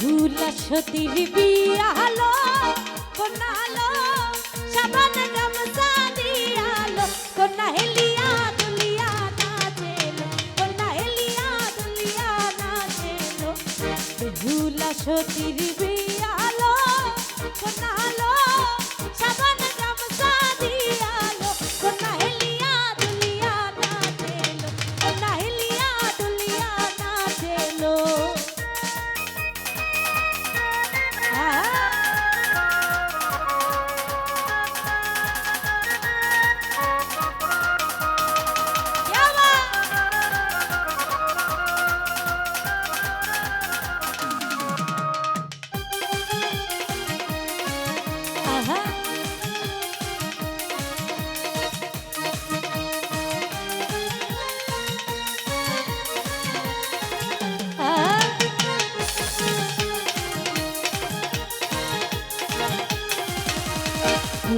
ধুলা সতীর বিয়া হলো কন্যা হলো সাবান গামছা দিয়া হলো কন্যা হেলিয়া দুলিয়া নাচেল কন্যা হেলিয়া দুলিয়া নাচেল। ধুলা সতীর বিয়া হলো কন্যা হলো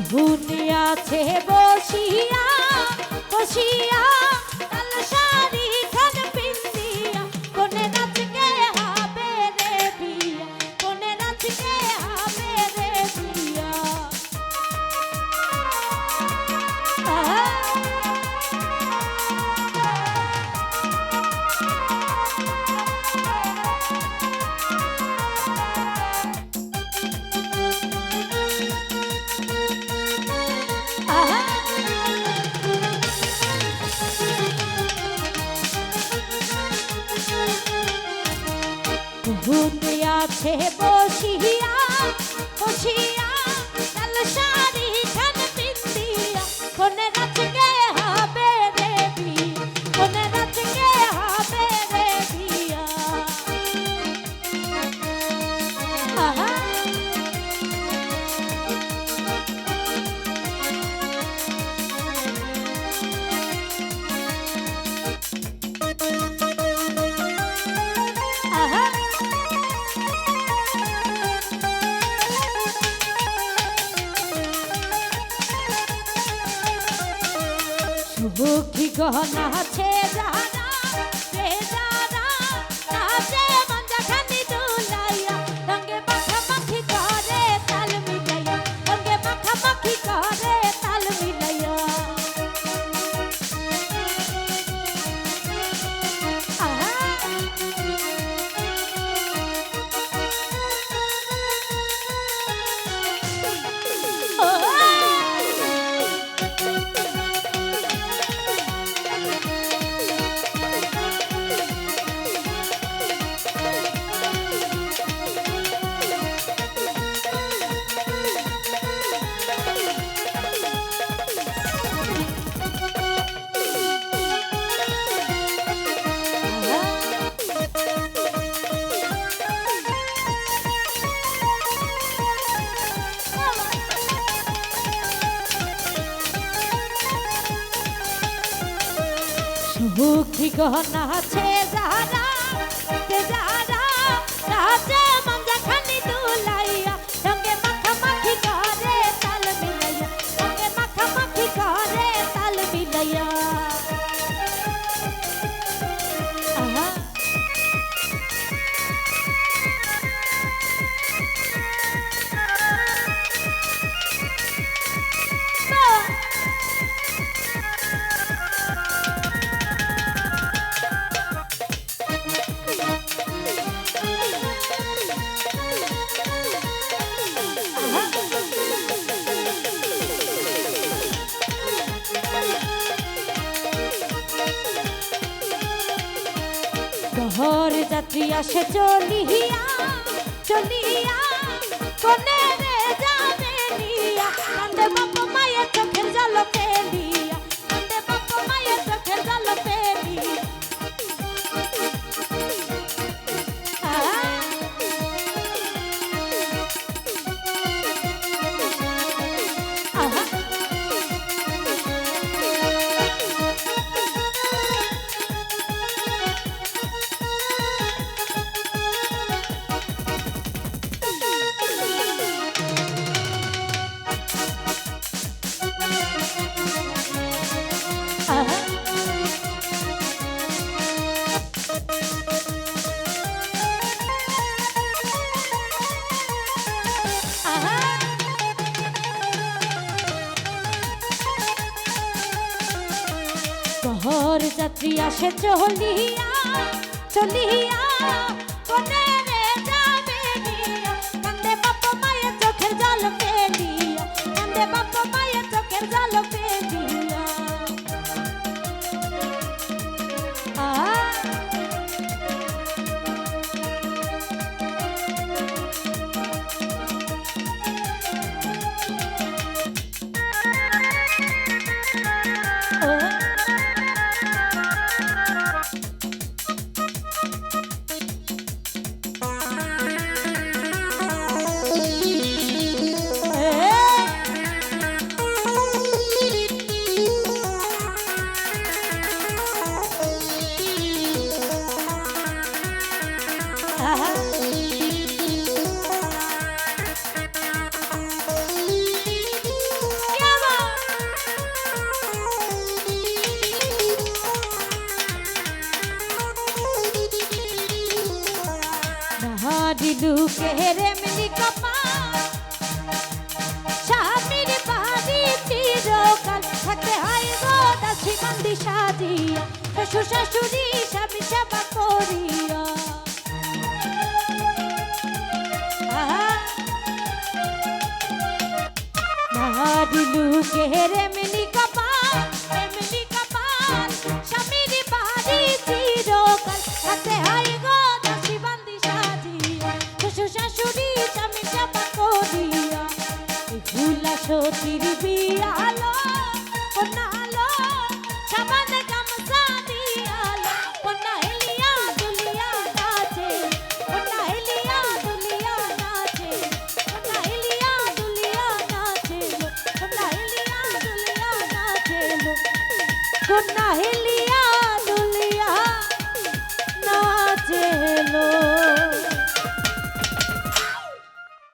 ভুনিয়াছে বসিয়া বসিয়া আছে বসিয়া বসিয়া তালসার মুখী গহনা ছেড়া ভুখি গহনা আছে যারা যারা নাচে যাত্রী আসে চলিয়া চলিয়া কনের রাত্রি আসে চলিয়া চলিয়া কোনে দুঃখে রেমনি কপা স্বামীর বাড়ি চিরকাল থাকতে হয় গো দাসী কান্দি সাজিয়া। শ্বশুর শাশুড়ি স্বামী সেবা করিয়া। লুকে রেমনি উল্লাস তিরবি আলো পনালো সাবান গামসানি আলো পনাইলিয়া দুলিয়া নাচে পনাইলিয়া দুলিয়া নাচে পনাইলিয়া দুলিয়া নাচে পনাইলিয়া দুলিয়া নাচে পনাইলিয়া